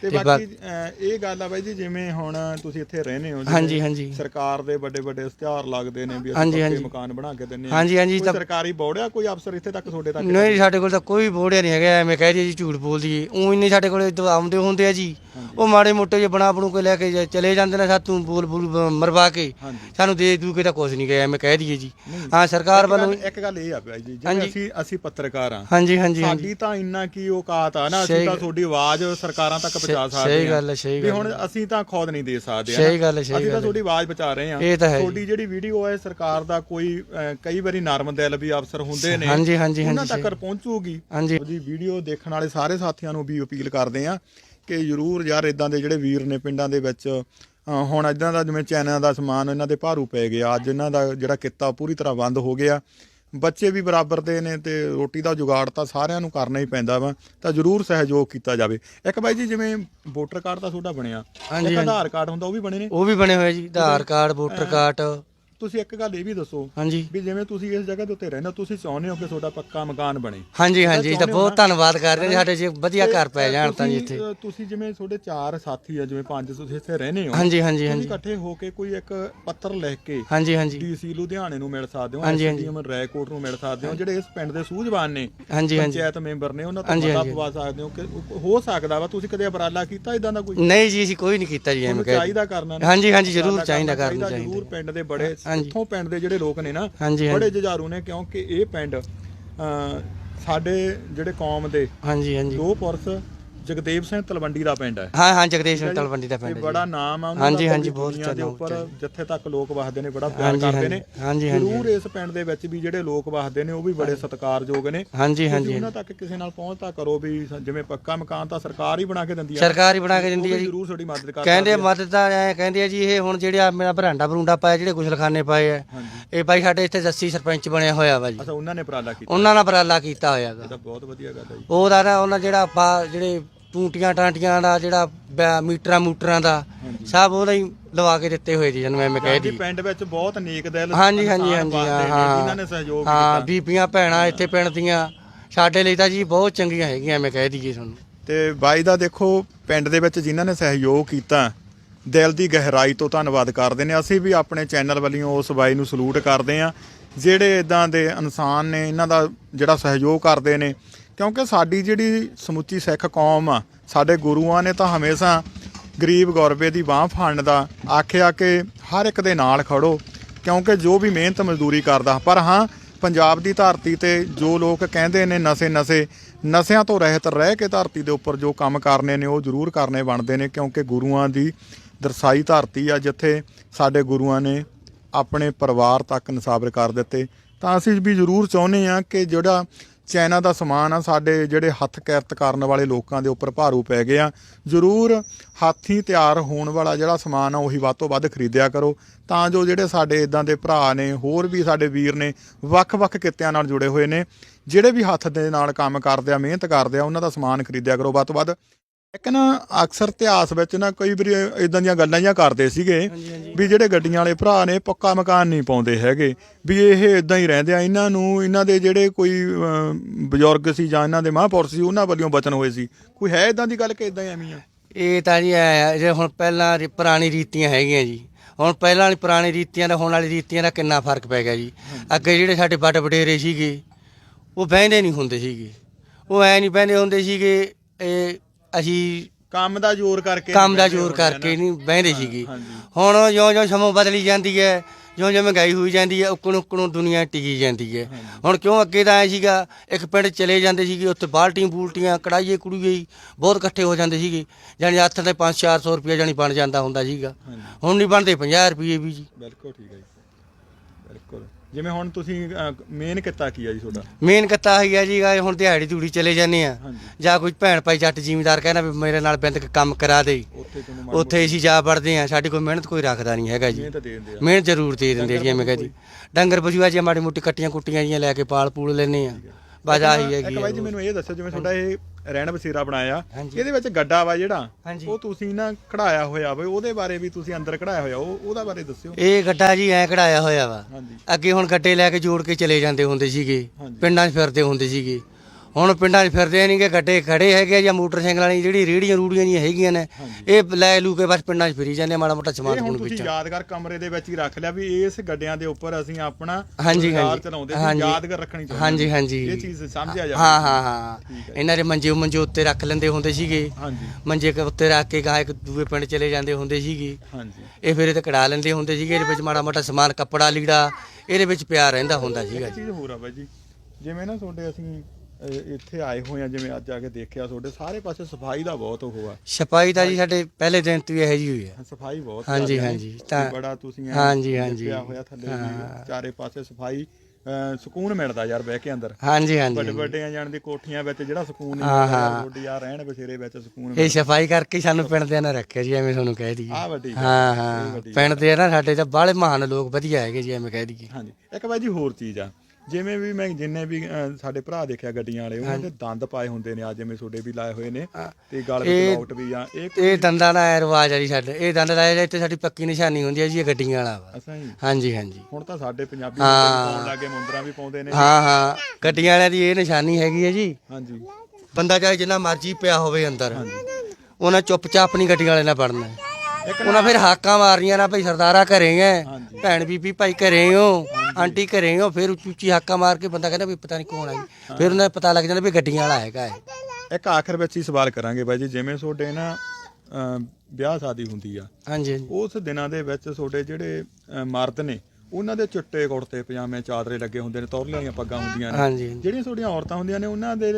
ਤੇ ਬਾਕੀ ਅਹ, ਇਹ ਗੱਲ ਆ ਬਾਈ ਜੀ ਜਿਵੇਂ ਹੁਣ ਤੁਸੀਂ ਇੱਥੇ ਰਹਿੰਦੇ ਹੋ ਜਿਵੇਂ ਹਾਂਜੀ, ਹਾਂਜੀ। ਸਰਕਾਰ ਦੇ ਵੱਡੇ ਵੱਡੇ ਇਸ਼ਤਿਹਾਰ ਲੱਗਦੇ ਨੇ ਵੀ ਹਾਂਜੀ, ਅਸੀਂ ਹਾਂਜੀ। ਪੱਕੇ ਮਕਾਨ ਬਣਾ ਕੇ ਦਿੰਨੇ ਹਾਂਜੀ, ਹਾਂਜੀ, ਕੋਈ ਤਾਂ- ਸਰਕਾਰੀ ਬੋੜਿਆ ਕੋਈ ਅਫਸਰ ਇੱਥੇ ਤੱਕ ਤੁਹਾਡੇ ਤੱਕ ਨਹੀਂ ਸਾਡੇ ਕੋਲ ਤਾਂ ਕੋਈ ਬੋੜਿਆ ਨਹੀਂ ਹੈਗਾ ਐਵੇਂ ਕਹਿ ਦਈਏ ਜੀ ਝੂਠ ਬੋਲਦੀ ਏ ਉਹ ਇੰਨੇ ਸਾਡੇ ਕੋਲ ਇੱਧਰ ਆਉਂਦੇ ਹੁੰਦੇ ਆ ਜੀ। ਉਹ ਮਾੜੇ ਮੋਟੇ ਜਿਹੇ ਬਣਾ ਬਣੂ ਕੇ ਲੈ ਕੇ ਜਾ- ਚਲੇ ਜਾਂਦੇ ਨੇ ਸਾਤੋਂ ਬੋਲ ਬੋਲ ਬ- ਮਰਵਾ ਕੇ। ਹਾਂਜੀ। ਸਾਨੂੰ ਦੇ ਦੂ ਕੇ ਤਾਂ ਕੁਝ ਨਹੀਂ ਗਏ ਐਵੇਂ ਕਹਿ ਦਈਏ ਜੀ। ਹਾਂ ਸਰਕਾਰ ਇੱਕ ਗੱਲ- ਵੱਲੋਂ ਇੱਕ ਗੱਲ ਇਹ ਆ ਬਾਈ ਜੀ ਜਿਵੇਂ ਹਾਂਜੀ। ਅਸੀਂ ਅਸੀਂ ਪੱਤਰਕਾਰ ਆ ਹਾਂਜੀ ਹਾਂਜੀ ਹਾਂਜੀ। ਸਾਡੀ ਤਾਂ ਇੰਨਾ ਕੀ ਔਕਾਤ ਆ ਨਾ ਅਸੀਂ ਸਹੀ ਤਾਂ ਗੱਲ- ਤੁਹਾਡੀ ਆਵਾਜ਼ ਸਰਕਾਰਾਂ ਤੱਕ ਪਹੁੰਚਾ ਸਕਦੇ ਸਹੀ ਹਾਂ ਗੱਲ ਹੈ ਸਹੀ ਵੀ ਗੱਲ ਹੁਣ ਹੈ। ਅਸੀਂ ਤਾਂ ਖੁਦ ਨਹੀਂ ਦੇ ਸਕਦੇ ਸਹੀ ਹਨਾ। ਗੱਲ ਹੈ, ਸਹੀ ਅਸੀਂ ਤਾਂ ਗੱਲ ਹੈ। ਤੁਹਾਡੀ ਆਵਾਜ਼ ਬਚਾ ਰਹੇ ਹਾਂ ਇਹ ਤਾਂ ਹੈ ਜੀ। ਤੁਹਾਡੀ ਜਿਹੜੀ ਵੀਡੀਓ ਹੈ ਸਰਕਾਰ ਦਾ ਕੋਈ ਅਹ, ਕਈ ਵਾਰੀ ਨਰਮ ਦਿਲ ਵੀ ਅਫਸਰ ਹੁੰਦੇ ਨੇ ਹਾਂਜੀ ਹਾਂਜੀ ਉਹਨਾਂ ਹਾਂਜੀ ਤੱਕ ਪਹੁੰਚੂਗੀ ਹਾਂਜੀ ਉਹਦੀ ਵੀਡੀਓ ਦੇਖਣ ਵਾਲੇ ਸਾਰੇ ਸਾਥੀਆਂ ਨੂੰ ਵੀ ਅਪੀਲ ਕਰਦੇ ਆ ਕਿ ਜਰੂਰ ਯਾਰ ਇਦਾਂ ਦੇ ਜਿਹੜੇ ਵੀਰ ਨੇ ਪਿੰਡਾਂ ਦੇ ਵਿੱਚ ਅਹ, ਹੁਣ ਇਦਾਂ ਦਾ ਜਿਵੇਂ ਚਾਈਨਾ ਦਾ ਸਮਾਨ ਇਹਨਾਂ ਦੇ ਭਾਰੂ ਪੈ ਗਿਆ ਅੱਜ ਇਹਨਾਂ ਦਾ ਜਿਹੜਾ ਕਿੱਤਾ ਪੂਰੀ ਤਰ੍ਹਾਂ ਬੰਦ ਹੋ ਗਿਆ ਬੱਚੇ ਵੀ ਬਰਾਬਰ ਦੇ ਨੇ ਤੇ ਰੋਟੀ ਦਾ ਜੁਗਾੜ ਤਾਂ ਸਾਰਿਆਂ ਨੂੰ ਕਰਨਾ ਹੀ ਪੈਂਦਾ ਵਾ ਤਾਂ ਜਰੂਰ ਸਹਿਯੋਗ ਕੀਤਾ ਜਾਵੇ। ਇੱਕ ਬਾਈ ਜੀ ਜਿਵੇਂ ਵੋਟਰ ਕਾਰਡ ਤਾਂ ਤੁਹਾਡਾ ਬਣਿਆ ਹਾਂਜੀ, ਇੱਕ ਹਾਂਜੀ। ਆਧਾਰ ਕਾਰਡ ਹੁੰਦਾ ਉਹ ਵੀ ਬਣੇ ਨੇ? ਉਹ ਵੀ ਬਣੇ ਹੋਏ ਜੀ ਆਧਾਰ ਕਾਰਡ ਵੋਟਰ ਕਾਰਡ। ਤੁਸੀਂ ਇੱਕ ਗੱਲ ਇਹ ਵੀ ਦੱਸੋ ਹਾਂਜੀ। ਵੀ ਜਿਵੇਂ ਤੁਸੀਂ ਇਸ ਜਗ੍ਹਾ ਦੇ ਉੱਤੇ ਰਹਿੰਦੇ ਹੋ ਤੁਸੀਂ ਚਾਹੁੰਦੇ ਹੋ ਕਿ ਤੁਹਾਡਾ ਪੱਕਾ ਮਕਾਨ ਬਣੇ। ਹਾਂਜੀ ਹਾਂਜੀ ਤਾਂ ਚਾਹੁੰਦੇ ਬਹੁਤ? ਧੰਨਵਾਦ ਕਰਦੇ ਹਾਂ ਜੀ, ਸਾਡੇ ਜੇ ਵਧੀਆ ਘਰ ਪੈ ਜਾਣ ਤਾਂ ਜੀ ਇੱਥੇ। ਤੁਸੀਂ ਜਿਵੇਂ ਤੁਹਾਡੇ ਚਾਰ ਸਾਥੀ ਆ ਜਿਵੇਂ ਪੰਜ ਤੁਸੀਂ ਇੱਥੇ ਰਹਿੰਦੇ ਹੋ। ਹਾਂਜੀ ਹਾਂਜੀ ਤੁਸੀਂ ਹਾਂਜੀ। ਇਕੱਠੇ ਹੋ ਕੇ ਕੋਈ ਇੱਕ ਪੱਤਰ ਲਿਖ ਕੇ ਹਾਂਜੀ ਹਾਂਜੀ। ਡੀਸੀ ਲੁਧਿਆਣੇ ਨੂੰ ਮਿਲ ਸਕਦੇ ਹੋ ਹਾਂਜੀ, ਹਾਂਜੀ। ਐਸਡੀਐਮ ਰਾਏਕੋਟ ਨੂੰ ਮਿਲ ਸਕਦੇ ਹੋ ਜਿਹੜੇ ਇਸ ਪਿੰਡ ਦੇ ਸੂਝਵਾਨ ਨੇ ਹਾਂਜੀ ਹਾਂਜੀ। ਪੰਚਾਇਤ ਮੈਂਬਰ ਨੇ ਉਹਨਾਂ ਤੋਂ ਹਾਂਜੀ, ਪਤਾ ਹਾਂਜੀ। ਪਵਾ ਸਕਦੇ ਹੋ ਕਿ ਉਹ- ਹੋ ਸਕਦਾ ਵਾ ਤੁਸੀਂ ਕਦੇ ਉਪਰਾਲਾ ਕੀਤਾ ਇਦਾਂ ਦਾ ਕੋਈ? ਨਹੀਂ ਜੀ ਅਸੀਂ ਕੋਈ ਨਹੀਂ ਕੀਤਾ ਜੀ ਐਵੇਂ ਤੁਹਾਨੂੰ ਕਹਿ ਚਾਹੀਦਾ ਕਰਨਾ ਹਾਂਜੀ ਹਾਂਜੀ ਜ਼ਰੂਰ ਚਾਹੀਦਾ ਕਰਨਾ ਕਰਨਾ ਜ਼ਰੂਰ ਚਾਹੀਦਾ। ਪਿੰਡ ਦੇ ਬੜੇ। ਇੱਥੋਂ ਪਿੰਡ ਦੇ ਜਿਹੜੇ ਲੋਕ ਨੇ ਨਾ ਬੜੇ ਹਾਂਜੀ। ਜੁਝਾਰੂ ਨੇ ਕਿਉਂਕਿ ਇਹ ਪਿੰਡ ਸਾਡੇ ਜਿਹੜੇ ਕੌਮ ਦੇ ਹਾਂਜੀ ਹਾਂਜੀ। ਦੋ ਪੁਰਸ਼ ਜਗਦੇਵ ਸਿੰਘ ਤਲਵੰਡੀ ਦਾ ਪਿੰਡ ਹੈ। ਹਾਂ ਹਾਂ ਜਗਦੇਸ਼ ਸਿੰਘ ਤਲਵੰਡੀ ਦਾ ਪਿੰਡ ਹੈ ਬੜਾ। ਨਾਮ ਆ ਉਹਨਾਂ ਹਾਂਜੀ, ਦਾ ਹਾਂਜੀ, ਪੂਰੀ ਬਹੁਤ ਦੁਨੀਆ ਦੇ ਉੱਪਰ ਜਿੱਥੇ ਤੱਕ ਲੋਕ ਵਸਦੇ ਨੇ ਬੜਾ ਪਿਆਰ ਹਾਂਜੀ, ਕਰਦੇ ਨੇ। ਹਾਂਜੀ, ਹਾਂਜੀ, ਜ਼ਰੂਰ ਇਸ ਪਿੰਡ ਦੇ ਵਿੱਚ ਵੀ ਜਿਹੜੇ ਲੋਕ ਵਸਦੇ ਨੇ ਉਹ ਵੀ ਬੜੇ ਸਤਿਕਾਰਯੋਗ ਨੇ। ਹਾਂਜੀ ਤੁਸੀਂ ਹਾਂਜੀ। ਉਹਨਾਂ ਤੱਕ ਕਿਸੇ ਨਾਲ ਪਹੁੰਚ ਤਾਂ ਕਰੋ ਵੀ ਸ- ਜਿਵੇਂ ਪੱਕਾ ਮਕਾਨ ਤਾਂ ਸਰਕਾਰ ਹੀ ਬਣਾ ਕੇ ਦਿੰਦੀ ਆ। ਸਰਕਾਰ ਹੀ ਬਣਾ ਕੇ ਦਿੰਦੀ ਹੈ ਜੀ। ਜ਼ਰੂਰ ਤੁਹਾਡੀ ਮਦਦ ਕਰ ਕਹਿੰਦੇ। ਮਦਦ ਤਾਂ ਐ ਕਹਿੰਦੇ ਆ ਜੀ ਇਹ ਹੁਣ ਜਿਹੜੇ ਆ ਮੇਰਾ ਬਰਾਂਡਾ ਬਰੂੰਡਾ ਪਾਇਆ ਜਿਹੜੇ ਗੁਸਲਖਾਨੇ ਪਾਏ ਆ। ਹਾਂਜੀ। ਇਹ ਬਾਈ ਸਾਡੇ ਇੱਥੇ ਜੱਸੀ ਸਰਪੰਚ ਬਣਿਆ ਹੋਇਆ ਵਾ ਜੀ। ਅੱਛਾ ਉਹਨਾਂ ਨੇ ਉਪਰਾਲਾ ਕੀਤਾ। ਉਹਨਾਂ ਨਾਲ ਉਪਰਾਲਾ ਕੀਤਾ ਹੋਇਆ ਗਾ ਇਹ ਤਾਂ ਬਹੁਤ ਵਧੀਆ ਗੱਲ ਹੈ ਜੀ। ਉਹਦਾ ਨਾ ਉਹਨਾਂ ਜਿਹੜਾ ਬਾ- ਜਿਹੜੇ ਟੂਟੀਆਂ ਟਾਂਟੀਆਂ ਦਾ ਜਿਹੜਾ ਬੈ- ਮੀਟਰਾਂ ਮੂਟਰਾਂ ਦਾ ਸਭ ਉਹਦਾ ਹੀ ਲਵਾ ਕੇ ਦਿੱਤੇ ਹੋਏ ਜੀ ਜਨੂੰ ਐਵੇਂ ਕਹਿ ਦੀ ਪਿੰਡ ਵਿੱਚ ਬਹੁਤ ਨੇਕ ਦਿਲ ਹਾਂਜੀ ਹਾਂਜੀ ਇਨਸਾਨ ਹਾਂਜੀ ਵਸਦੇ ਨੇ, ਹਾਂ। ਜਿਨ੍ਹਾਂ ਨੇ ਸਹਿਯੋਗ ਹਾਂ ਕੀਤਾ। ਬੀਬੀਆਂ ਭੈਣਾਂ ਇੱਥੇ ਪਿੰਡ ਦੀਆਂ ਸਾਡੇ ਲਈ ਤਾਂ ਜੀ ਬਹੁਤ ਚੰਗੀਆਂ ਹੈਗੀਆਂ ਐਵੇਂ ਕਹਿ ਦਈਏ ਤੁਹਾਨੂੰ। ਤੇ ਬਾਈ ਦਾ ਦੇਖੋ ਪਿੰਡ ਦੇ ਵਿੱਚ ਜਿਨ੍ਹਾਂ ਨੇ ਸਹਿਯੋਗ ਕੀਤਾ ਦਿਲ ਦੀ ਗਹਿਰਾਈ ਤੋਂ ਧੰਨਵਾਦ ਕਰਦੇ ਨੇ। ਅਸੀਂ ਵੀ ਆਪਣੇ ਚੈਨਲ ਵੱਲੋਂ ਉਸ ਬਾਈ ਨੂੰ ਸਲੂਟ ਕਰਦੇ ਆ ਜਿਹੜੇ ਇਦਾਂ ਦੇ ਇਨਸਾਨ ਨੇ ਇਹਨਾਂ ਦਾ ਜਿਹੜਾ ਸਹਿਯੋਗ ਕਰਦੇ ਨੇ ਕਿਉਂਕਿ ਸਾਡੀ ਜਿਹੜੀ ਸਮੁੱਚੀ ਸਿੱਖ ਕੌਮ ਆ, ਸਾਡੇ ਗੁਰੂਆਂ ਨੇ ਤਾਂ ਹਮੇਸ਼ਾ ਗਰੀਬ ਗੌਰਬੇ ਦੀ ਬਾਹ ਫੜਨ ਦਾ ਆਖਿਆ ਕਿ ਹਰ ਇੱਕ ਦੇ ਨਾਲ ਖੜੋ, ਕਿਉਂਕਿ ਜੋ ਵੀ ਮਿਹਨਤ ਮਜ਼ਦੂਰੀ ਕਰਦਾ, ਪਰ ਹਾਂ, ਪੰਜਾਬ ਦੀ ਧਰਤੀ ਤੇ ਜੋ ਲੋਕ ਕਹਿੰਦੇ ਨੇ ਨਸ਼ੇ ਨਸ਼ੇ, ਨਸ਼ਿਆਂ ਤੋਂ ਰਹਿਤ ਰਹਿ ਕੇ ਧਰਤੀ ਦੇ ਉੱਪਰ ਜੋ ਕੰਮ ਕਰਨੇ ਨੇ, ਉਹ ਜ਼ਰੂਰ ਕਰਨੇ ਬਣਦੇ ਨੇ, ਕਿਉਂਕਿ ਗੁਰੂਆਂ ਦੀ ਦਰਸਾਈ ਧਰਤੀ ਆ, ਜਿੱਥੇ ਸਾਡੇ ਗੁਰੂਆਂ ਨੇ ਆਪਣੇ ਪਰਿਵਾਰ ਤੱਕ ਨਸਾਬਰ ਕਰ ਦਿੱਤੇ। ਤਾਂ ਅਸੀਂ ਵੀ ਜ਼ਰੂਰ ਚਾਹੁੰਦੇ ਆ ਕਿ ਜਿਹੜਾ ਚਾਈਨਾ ਦਾ ਸਮਾਨ ਆ, ਸਾਡੇ ਜਿਹੜੇ ਹੱਥ ਕਿਰਤ ਕਰਨ ਵਾਲੇ ਲੋਕਾਂ ਦੇ ਉੱਪਰ ਭਾਰੂ ਪੈ ਗਏ ਆ। ਜ਼ਰੂਰ ਹਾਥੀ ਤਿਆਰ ਹੋਣ ਵਾਲਾ ਜਿਹੜਾ ਸਮਾਨ ਆ, ਉਹੀ ਵੱਧ ਤੋਂ ਵੱਧ ਖਰੀਦਿਆ ਕਰੋ। ਤਾਂ ਜੋ ਜਿਹੜੇ ਸਾਡੇ ਇਦਾਂ ਦੇ ਭਰਾ ਨੇ, ਹੋਰ ਵੀ ਸਾਡੇ ਵੀਰ ਨੇ, ਵੱਖ-ਵੱਖ ਕਿੱਤਿਆਂ ਨਾਲ ਜੁੜੇ ਹੋਏ ਨੇ, ਜਿਹੜੇ ਵੀ ਹੱਥ ਦੇ ਨਾਲ ਕੰਮ ਕਰਦੇ ਆ, ਮਿਹਨਤ ਕਰਦੇ ਆ, ਉਹਨਾਂ ਦਾ ਸਮਾਨ ਖਰੀਦਿਆ ਕਰੋ ਵੱਧ ਤੋਂ ਵੱਧ। ਇੱਕ ਨਾ ਅਕਸਰ ਇਤਿਹਾਸ ਵਿੱਚ ਨਾ ਕਈ ਵਾਰੀ ਇਦਾਂ ਦੀਆਂ ਗੱਲਾਂ ਜਾਂ ਕਰਦੇ ਸੀਗੇ ਵੀ ਜਿਹੜੇ ਗੱਡੀਆਂ ਵਾਲੇ ਭਰਾ ਨੇ ਪੱਕਾ ਮਕਾਨ ਨਹੀਂ ਪਾਉਂਦੇ ਹੈਗੇ। ਵੀ ਇਹ ਇਦਾਂ ਹੀ ਰਹਿੰਦੇ ਆ। ਇਹਨਾਂ ਨੂੰ ਇਹਨਾਂ ਦੇ ਜਿਹੜੇ ਕੋਈ ਬਜ਼ੁਰਗ ਸੀ ਜਾਂ ਇਹਨਾਂ ਦੇ ਮਹਾਂਪੁਰਸ਼ ਸੀ ਉਹਨਾਂ ਵੱਲੋਂ ਬਚਨ ਹੋਏ ਸੀ। ਕੋਈ ਹੈ ਇਦਾਂ ਦੀ ਗੱਲ ਕਿ ਇਦਾਂ ਹੀ ਐਵੇਂ ਆ? ਇਹ ਤਾਂ ਜੀ ਐਂ ਆ ਜੇ ਹੁਣ ਪਹਿਲਾਂ ਪੁਰਾਣੀ ਰੀਤੀਆਂ ਹੈਗੀਆਂ ਜੀ। ਹੁਣ ਪਹਿਲਾਂ ਵਾਲੀ ਪੁਰਾਣੀ ਰੀਤੀਆਂ ਦਾ ਹੁਣ ਵਾਲੀ ਰੀਤੀਆਂ ਦਾ ਕਿੰਨਾ ਫ਼ਰਕ ਪੈ ਗਿਆ ਜੀ। ਅੱਗੇ ਜਿਹੜੇ ਸਾਡੇ ਵੱਡ ਵਡੇਰੇ ਸੀਗੇ ਉਹ ਬਹਿੰਦੇ ਨਹੀਂ ਹੁੰਦੇ ਸੀਗੇ। ਉਹ ਐ ਨਹੀਂ ਬਹਿੰਦੇ ਹੁੰਦੇ ਸੀਗੇ ਇਹ ਅਸੀਂ ਕੰਮ ਦਾ ਜ਼ੋਰ ਕਰਕੇ ਕੰਮ ਦਾ ਜ਼ੋਰ ਕਰਕੇ। ਨਹੀਂ ਬਹਿੰਦੇ ਸੀਗੇ। ਹੁਣ ਜਿਉਂ-ਜਿਉਂ ਸਮਾਂ ਬਦਲੀ ਜਾਂਦੀ ਹੈ ਜਿਉਂ-ਜਿਉਂ ਮਹਿੰਗਾਈ ਹੋਈ ਜਾਂਦੀ ਹੈ ਉਕਣ ਉਕਣੋਂ ਦੁਨੀਆ ਟਿਕੀ ਜਾਂਦੀ ਹੈ। ਹੁਣ ਕਿਉਂ ਅੱਗੇ ਤਾਂ ਐ ਸੀਗਾ ਇੱਕ ਪਿੰਡ ਚਲੇ ਜਾਂਦੇ ਸੀਗੇ ਉੱਥੇ ਬਾਲਟੀਆਂ ਬੂਲਟੀਆਂ ਕੜਾਈਏ ਕੁੜੀਏ ਬਹੁਤ ਇਕੱਠੇ ਹੋ ਜਾਂਦੇ ਸੀਗੇ। ਜਾਨੀ ਹੱਥ ਤੇ 5-400 ਰੁਪਏ ਜਾਨੀ ਬਣ ਜਾਂਦਾ ਹੁੰਦਾ ਸੀਗਾ। ਹੁਣ ਨਹੀਂ ਬਣਦੇ 50 ਰੁਪਏ ਵੀ ਜੀ। ਬਿਲਕੁਲ ਠੀਕ ਹੈ ਜਿਵੇਂ ਹੁਣ ਤੁਸੀਂ ਮੇਨ ਕਿੱਤਾ ਕੀ ਆ ਜੀ ਤੁਹਾਡਾ? ਮੇਨ ਕੱਤਾ ਹੀ ਆ ਜੀ ਗਾ ਹੁਣ ਦਿਹਾੜੀ ਦੂੜੀ ਚਲੇ ਜਾਂਦੇ ਆ। ਜਾਂ ਕੋਈ ਭੈਣ ਭਾਈ ਜੱਟ ਜ਼ਿਮੀਦਾਰ ਕਹਿੰਦਾ ਵੀ ਮੇਰੇ ਨਾਲ ਬਿੰਦ ਕੰਮ ਕਰਾ ਦੇ। ਉੱਥੇ ਅਸੀਂ ਜਾ ਵੜਦੇ ਆ ਸਾਡੀ ਕੋਈ ਮਿਹਨਤ ਕੋਈ ਰੱਖਦਾ ਨਹੀਂ ਹੈਗਾ ਜੀ। ਮਿਹਨਤ ਜ਼ਰੂਰ ਦੇ ਦਿੰਦੇ ਜੀ ਐਵੇਂ ਕਹਦੀ ਡੰਗਰ ਪਸ਼ੂ ਆ ਜੀ ਮਾੜੀ ਮੋਟੀ ਕੱਟੀਆਂ ਕੁੱਟੀਆਂ ਜੀਆਂ ਲੈ ਕੇ ਪਾਲ ਪੂਲ ਲੈਨੇ ਆ। ਬਸ ਆਹੀ ਹੈਗੀ ਇੱਕ ਜੀ ਮੈਨੂੰ ਇਹ ਦੱਸੋ ਜਿਵੇਂ ਤੁਹਾਡਾ ਇਹ ਰਹਿਣ ਬਸੇਰਾ ਬਣਾਇਆ ਹਾਂਜੀ। ਇਹਦੇ ਵਿੱਚ ਗੱਡਾ ਵਾ ਜਿਹੜਾ ਹਾਂਜੀ। ਉਹ ਤੁਸੀਂ ਨਾ ਕਢਾਇਆ ਹੋਇਆ ਵਾ ਉਹਦੇ ਬਾਰੇ ਵੀ ਤੁਸੀਂ ਅੰਦਰ ਕਢਾਇਆ ਹੋਇਆ ਉਹ ਉਹਦਾ ਬਾਰੇ ਦੱਸਿਓ ਇਹ ਗੱਡਾ ਜੀ ਐ ਕਢਾਇਆ ਹੋਇਆ ਵਾ ਹਾਂਜੀ ਅੱਗੇ ਹੁਣ ਗੱਡੇ ਲੈ ਕੇ ਜੋੜ ਕੇ ਚਲੇ ਜਾਂਦੇ ਹੁੰਦੇ ਸੀਗੇ ਹਾਂਜੀ। ਪਿੰਡਾਂ 'ਚ ਫਿਰਦੇ ਹੁੰਦੇ ਸੀਗੇ ਹੁਣ ਪਿੰਡਾਂ 'ਚ ਫਿਰਦੇ ਨਹੀਂਗੇ ਗੱਡੇ ਖੜੇ ਹੈਗੇ ਜਾਂ ਮੋਟਰਸਾਈਕਲ ਵਾਲੀ ਜਿਹੜੀ ਰੇੜੀਆਂ ਰੂੜੀਆਂ ਜੀਆਂ ਹੈਗੀਆਂ ਨੇ ਇਹ ਲੈ ਲੂ ਕੇ ਬਸ ਪਿੰਡਾਂ 'ਚ ਫਿਰੀ ਜਾਂਦੇ ਮਾੜਾ ਮੋਟਾ ਇਹ ਸਮਾਨ ਹੁਣ ਤੁਸੀਂ ਵਿੱਚ। ਯਾਦਗਾਰ ਕਮਰੇ ਦੇ ਵਿੱਚ ਹੀ ਰੱਖ ਲਿਆ ਵੀ ਇਸ ਗੱਡਿਆਂ ਦੇ ਉੱਪਰ ਅਸੀਂ ਆਪਣਾ ਹਾਂਜੀ, ਰੁਜ਼ਗਾਰ ਹਾਂਜੀ। ਚਲਾਉਂਦੇ ਸੀ ਹਾਂਜੀ। ਯਾਦਗਾਰ ਰੱਖਣੀ ਚਾਹੁੰਦੇ ਹਾਂਜੀ। ਹਾਂਜੀ। ਇਹ ਚੀਜ਼ ਸਮਝਿਆ ਜਾਵੇ। ਹਾਂ ਹਾਂ ਹਾਂ। ਠੀਕ ਹੈ। ਇਹਨਾਂ ਦੇ ਮੰਜੇ ਮੰਜੇ ਉੱਤੇ ਰੱਖ ਲੈਂਦੇ ਹੁੰਦੇ ਸੀਗੇ। ਹਾਂਜੀ। ਮੰਜੇ ਕੇ ਉੱਤੇ ਰੱਖ ਕੇ ਇੱਕ ਦੂਏ ਪਿੰਡ ਚਲੇ ਜਾਂਦੇ ਹੁੰਦੇ ਸੀਗੇ। ਹਾਂਜੀ। ਇਹ ਫਿਰ ਇਹ ਤੇ ਕਢਾ ਲੈਂਦੇ ਹੁੰਦੇ ਸੀਗੇ ਇਹਦੇ ਵਿੱਚ ਮਾੜਾ ਮੋਟਾ ਸਮਾਨ ਕੱਪੜਾ ਲੀੜਾ ਇਹਦੇ ਵਿੱਚ ਪਿਆ ਰਹਿੰਦਾ ਹੁੰਦਾ ਸੀਗਾ ਇੱਕ ਜੀ। ਚੀਜ਼ ਹੋਰ ਆ ਬਾਈ ਜੀ ਜਿਵੇਂ ਨਾ ਤੁਹਾਡੇ ਅਸੀਂ ਇੱਥੇ ਆਏ ਹੋਏ ਆ ਜਿਵੇਂ ਅੱਜ ਆ ਕੇ ਦੇਖਿਆ ਤੁਹਾਡੇ ਸਾਰੇ ਪਾਸੇ ਸਫ਼ਾਈ ਦਾ ਬਹੁਤ ਉਹ ਆ। ਛਪਾਈ ਤਾਂ ਜੀ ਸਾਡੇ ਪਹਿਲੇ ਦਿਨ ਤੋਂ ਹੀ ਇਹੋ ਜਿਹੀ ਹੋਈ ਹੈ ਸਫ਼ਾਈ ਬਹੁਤ ਹਾਂਜੀ, ਜ਼ਿਆਦਾ ਹੈ। ਹਾਂਜੀ, ਤਾਂ- ਬੜਾ ਤੁਸੀਂ ਐਂ ਹਾਂਜੀ, ਹਾਂਜੀ। ਲਿਪਿਆ ਹੋਇਆ ਥੱਲੇ ਵੀ ਹਾਂ। ਚਾਰੇ ਪਾਸੇ ਸਫ਼ਾਈ ਅਹ, ਸਕੂਨ ਮਿਲਦਾ ਯਾਰ ਬਹਿ ਕੇ ਅੰਦਰ। ਹਾਂਜੀ ਵੱਡੇ ਹਾਂਜੀ ਵੱਡਿਆਂ ਜਾਣ ਦੀ ਕੋਠੀਆਂ ਵਿੱਚ ਜਿਹੜਾ ਸਕੂਨ ਨਹੀਂ ਹਾਂ, ਮਿਲਦਾ ਹਾਂ। ਤੁਹਾਡੀ ਆ ਰਹਿਣ ਬਸੇਰੇ ਵਿੱਚ ਸਕੂਨ ਇਹ ਸਫ਼ਾਈ ਕਰਕੇ ਹੀ ਸਾਨੂੰ ਪਿੰਡ ਦੇ ਨਾਲ ਰੱਖਿਆ ਜੀ ਐਵੇਂ ਤੁਹਾਨੂੰ ਕਹਿ ਦਈਏ। ਆਹ ਵੱਡੀ ਗੱਲ, ਹਾਂ ਇਹ ਹਾਂ। ਵੱਡੀ ਪਿੰਡ ਦੇ ਨਾ ਸਾਡੇ ਤਾਂ ਬਾਹਲੇ ਮਹਾਨ ਲੋਕ ਵਧੀਆ ਹੈਗੇ ਜੀ ਐਵੇਂ ਕਹਿ ਦਈਏ। ਹਾਂਜੀ। ਇੱਕ ਬਾਈ ਜੀ ਹੋਰ ਚੀਜ਼ ਆ। ਜਿਵੇਂ ਵੀ ਮੈਂ ਜਿੰਨੇ ਵੀ ਅਹ, ਸਾਡੇ ਭਰਾ ਦੇਖਿਆ ਗੱਡੀਆਂ ਵਾਲੇ ਉਹਨਾਂ ਦੇ ਦੰਦ ਪਾਏ ਹੁੰਦੇ ਨੇ ਆ ਜਿਵੇਂ ਤੁਹਾਡੇ ਵੀ ਲਾਏ ਹੋਏ ਨੇ ਤੇ ਗਲ ਵਿੱਚ ਇਹ- ਲਾਉਟ ਵੀ ਆ ਇਹ ਇਹ ਦੰਦਾਂ ਦਾ ਐ ਰਿਵਾਜ ਆ ਜੀ ਸਾਡੇ ਇਹ ਦੰਦ ਲਾਏ ਜਾਏ ਤੇ ਸਾਡੀ ਪੱਕੀ ਨਿਸ਼ਾਨੀ ਹੁੰਦੀ ਹੈ ਜੀ ਇਹ ਗੱਡੀਆਂ ਵਾਲਾ ਵਾ। ਅਸਾਂ ਹੀ ਹਾਂਜੀ ਹਾਂਜੀ। ਹੁਣ ਤਾਂ ਸਾਡੇ ਪੰਜਾਬੀ। ਪਾਉਣ ਲੱਗੇ ਮੁੰਦਰਾਂ ਵੀ ਪਾਉਂਦੇ ਨੇ। ਹਾਂ ਹਾਂ। ਗੱਡੀਆਂ ਵਾਲਿਆਂ ਦੀ ਇਹ ਨਿਸ਼ਾਨੀ ਹੈਗੀ ਹੈ ਜੀ। ਹਾਂਜੀ। ਬੰਦਾ ਚਾਹੇ ਜਿੰਨਾ ਮਰਜ਼ੀ ਪਿਆ ਹੋਵੇ ਅੰਦਰ ਉਹਨਾਂ ਚੁੱਪਚਾਪ ਨਹੀਂ ਗੱਡੀਆਂ ਵਾਲੇ ਨਾਲ ਪੜਨਾ ਉਹਨਾਂ ਫਿਰ ਹਾਕਾਂ ਮਾਰਨੀਆਂ ਨਾ ਭਾਈ ਸਰਦਾਰਾ ਘਰੇ ਐ। ਭੈਣ ਬੀਬੀ ਭਾਈ ਘਰੇ ਹੋ। ਆਂਟੀ ਘਰੇ ਹੋ ਫਿਰ ਉੱਚੀ ਹਾਕਾਂ ਮਾਰ ਕੇ ਬੰਦਾ ਕਹਿੰਦਾ ਵੀ ਪਤਾ ਨਹੀਂ ਕੌਣ ਆਈ ਫਿਰ ਉਹਨਾਂ ਨੂੰ ਪਤਾ ਲੱਗ ਜਾਂਦਾ ਵੀ ਗੱਡੀਆਂ ਵਾਲਾ ਹੈਗਾ ਇਹ। ਇੱਕ ਆਖਰ ਵਿੱਚ ਹੀ ਸਵਾਲ ਕਰਾਂਗੇ ਬਾਈ ਜੀ ਜਿਵੇਂ ਤੁਹਾਡੇ ਨਾ ਵਿਆਹ ਸ਼ਾਦੀ ਹੁੰਦੀ ਆ ਹਾਂਜੀ ਹਾਂਜੀ। ਉਸ ਦਿਨਾਂ ਦੇ ਵਿੱਚ ਤੁਹਾਡੇ ਜਿਹੜੇ ਮਰਦ ਨੇ ਉਹਨਾਂ ਦੇ ਚਿੱਟੇ ਕੁੜਤੇ ਪਜਾਮੇ ਚਾਦਰੇ ਲੱਗੇ ਹੁੰਦੇ ਨੇ ਤੌਰਲੇ ਵਾਲੀਆਂ ਪੱਗਾਂ ਹੁੰਦੀਆਂ ਨੇ। ਹਾਂਜੀ। ਹਾਂਜੀ। ਜਿਹੜੀਆਂ ਤੁਹਾਡੀਆਂ ਔਰਤਾਂ ਹੁੰਦੀਆਂ ਨੇ ਉਹਨਾਂ ਦੇ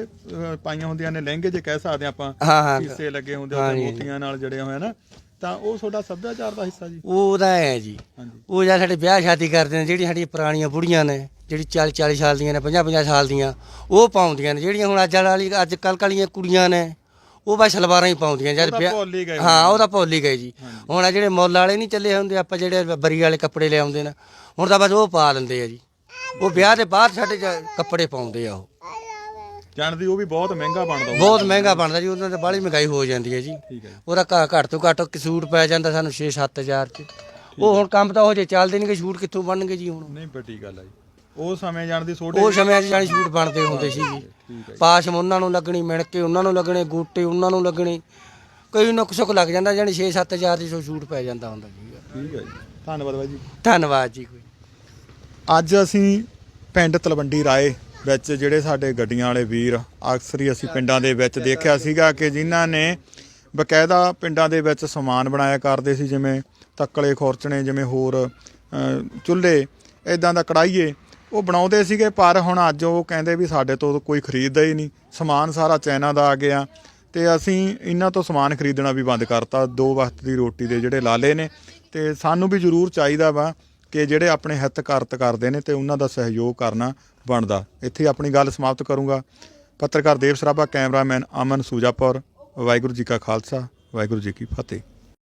ਪਾਈਆਂ ਹੁੰਦੀਆਂ ਨੇ ਲਹਿੰਗੇ ਜੇ ਕਹਿ ਸਕਦੇ ਆਪਾਂ। ਹਾਂ ਹਾਂ। ਹਿੱਸੇ ਲੱਗੇ ਹੁੰਦੇ ਆ। ਮੋਤੀਆਂ ਨਾਲ ਜੜੇ ਹੋਏ ਨਾ। ਤਾਂ ਉਹ ਤੁਹਾਡਾ ਸੱਭਿਆਚਾਰ ਦਾ ਹਿੱਸਾ ਜੀ? ਉਹ ਉਹਦਾ ਹੈ ਜੀ। ਹਾਂਜੀ। ਉਹ ਜਾਂ ਸਾਡੇ ਵਿਆਹ ਸ਼ਾਦੀ ਕਰਦੇ ਨੇ ਜਿਹੜੀਆਂ ਸਾਡੀਆਂ ਪੁਰਾਣੀਆਂ ਬੁੜੀਆਂ ਨੇ ਜਿਹੜੀ 40 40 ਸਾਲ ਦੀਆਂ ਨੇ 50 50 ਸਾਲ ਦੀਆਂ ਉਹ ਪਾਉਂਦੀਆਂ ਨੇ। ਜਿਹੜੀਆਂ ਹੁਣ ਅੱਜ ਵਾਲੀ ਅੱਜ ਕੱਲ ਵਾਲੀਆਂ ਕੁੜੀਆਂ ਨੇ ਉਹ ਬਸ ਸਲਵਾਰਾਂ ਹੀ ਪਾਉਂਦੀਆਂ ਜਦ ਵਿਆਹ ਭੁੱਲ ਹੀ ਗਏ ਹਾਂ ਉਹ ਤਾਂ ਭੁੱਲ ਹੀ ਗਏ ਜੀ। ਹੁਣ ਆ ਜਿਹੜੇ ਮੁੱਲ ਵਾਲੇ ਨਹੀਂ ਚੱਲੇ ਹੁੰਦੇ ਆਪਾਂ ਜਿਹੜੇ ਬਰੀ ਵਾਲੇ ਕੱਪੜੇ ਲਿਆਉਂਦੇ ਨੇ ਹੁਣ ਤਾਂ ਬਸ ਉਹ ਪਾ ਲੈਂਦੇ ਆ ਜੀ। ਉਹ ਵਿਆਹ ਦੇ ਬਾਅਦ ਸਾਡੇ ਕੱਪੜੇ ਪਾਉਂਦੇ ਆ ਉਹ। ਜਾਣਦੀ ਉਹ ਵੀ ਬਹੁਤ ਮਹਿੰਗਾ ਬਣਦਾ। ਬਹੁਤ ਮਹਿੰਗਾ ਬਣਦਾ ਜੀ ਉਹਨਾਂ ਤੇ ਬਾਹਲੀ ਮਹਿੰਗਾਈ ਹੋ ਜਾਂਦੀ ਹੈ ਜੀ। ਠੀਕ ਹੈ ਜੀ। ਉਹਦਾ ਘ- ਘੱਟ ਤੋਂ ਘੱਟ ਇੱਕ ਸੂਟ ਪੈ ਜਾਂਦਾ ਸਾਨੂੰ 6-7000 ਚ। ਉਹ ਹੁਣ ਕੰਮ ਤਾਂ ਉਹ ਜੇ ਚੱਲਦੇ ਨਹੀਂ ਕਿ ਸੂਟ ਕਿੱਥੋਂ ਬਣਨਗੇ ਜੀ ਹੁਣ? ਨਹੀਂ ਵੱਡੀ ਗੱਲ ਆ ਜੀ। ਉਹ ਸਮੇਂ ਜਾਣਦੀ ਛੋਟੇ ਉਹ ਸਮੇਂ 'ਚ ਜਾਨੀ ਸੂਟ ਬਣਦੇ ਹੁੰਦੇ ਸੀ ਜੀ। ਠੀਕ ਹੈ ਪਾਸ਼ਮ ਉਹਨਾਂ ਨੂੰ ਲੱਗਣੀ ਮਿਣ ਕੇ ਉਹਨਾਂ ਨੂੰ ਲੱਗਣੇ ਗੋਟੇ ਉਹਨਾਂ ਨੂੰ ਲੱਗਣੇ। ਕਈ ਨੁਕ ਸੁੱਕ ਲੱਗ ਜਾਂਦਾ ਜਾਨੀ 6-7000 ਦੀ ਸੌ ਸੂਟ ਪੈ ਜਾਂਦਾ ਹੁੰਦਾ ਜੀ। ਠੀਕ ਹੈ ਜੀ। ਧੰਨਵਾਦ ਬਾਈ ਜੀ। ਧੰਨਵਾਦ ਜੀ ਕੋਈ। ਅੱਜ ਅਸੀਂ ਪਿੰਡ ਤਲਵੰਡੀ ਰਾਏ ਵਿੱਚ ਜਿਹੜੇ ਸਾਡੇ ਗੱਡੀਆਂ ਵਾਲੇ ਵੀਰ ਅਕਸਰ ਹੀ ਅਸੀਂ ਪਿੰਡਾਂ ਦੇ ਵਿੱਚ ਦੇਖਿਆ ਸੀਗਾ ਕਿ ਜਿਨ੍ਹਾਂ ਨੇ ਬਕਾਇਦਾ ਪਿੰਡਾਂ ਦੇ ਵਿੱਚ ਸਮਾਨ ਬਣਾਇਆ ਕਰਦੇ ਸੀ, ਜਿਵੇਂ ਤੱਕਲੇ ਖੋਰਚਣੇ, ਜਿਵੇਂ ਹੋਰ ਚੁੱਲ੍ਹੇ ਇਦਾਂ ਦਾ ਕੜਾਈਏ ਉਹ ਬਣਾਉਂਦੇ ਸੀਗੇ, ਪਰ ਹੁਣ ਅੱਜ ਉਹ ਕਹਿੰਦੇ ਵੀ ਸਾਡੇ ਤੋਂ ਕੋਈ ਖਰੀਦਦਾ ਹੀ ਨਹੀਂ। ਸਮਾਨ ਸਾਰਾ ਚਾਈਨਾ ਦਾ ਆ ਗਿਆ ਤੇ ਅਸੀਂ ਇਹਨਾਂ ਤੋਂ ਸਮਾਨ ਖਰੀਦਣਾ ਵੀ ਬੰਦ ਕਰਤਾ। ਦੋ ਵਕਤ ਦੀ ਰੋਟੀ ਦੇ ਜਿਹੜੇ ਲਾਲੇ ਨੇ ਤੇ ਸਾਨੂੰ ਵੀ ਜ਼ਰੂਰ ਚਾਹੀਦਾ ਵਾ ਕਿ ਜਿਹੜੇ ਆਪਣੇ ਹਿੱਤ ਕਰਤ ਕਰਦੇ ਨੇ ਤੇ ਉਹਨਾਂ ਦਾ ਸਹਿਯੋਗ ਕਰਨਾ ਬਣਦਾ। ਇੱਥੇ ਆਪਣੀ ਗੱਲ ਸਮਾਪਤ ਕਰੂੰਗਾ। ਪੱਤਰਕਾਰ ਦੇਵ ਸਰਾਭਾ, ਕੈਮਰਾਮੈਨ ਅਮਨ ਸੂਜਾਪੁਰ। ਵਾਹਿਗੁਰੂ ਜੀ ਕਾ ਖਾਲਸਾ, ਵਾਹਿਗੁਰੂ ਜੀ ਕੀ ਫਤਿਹ।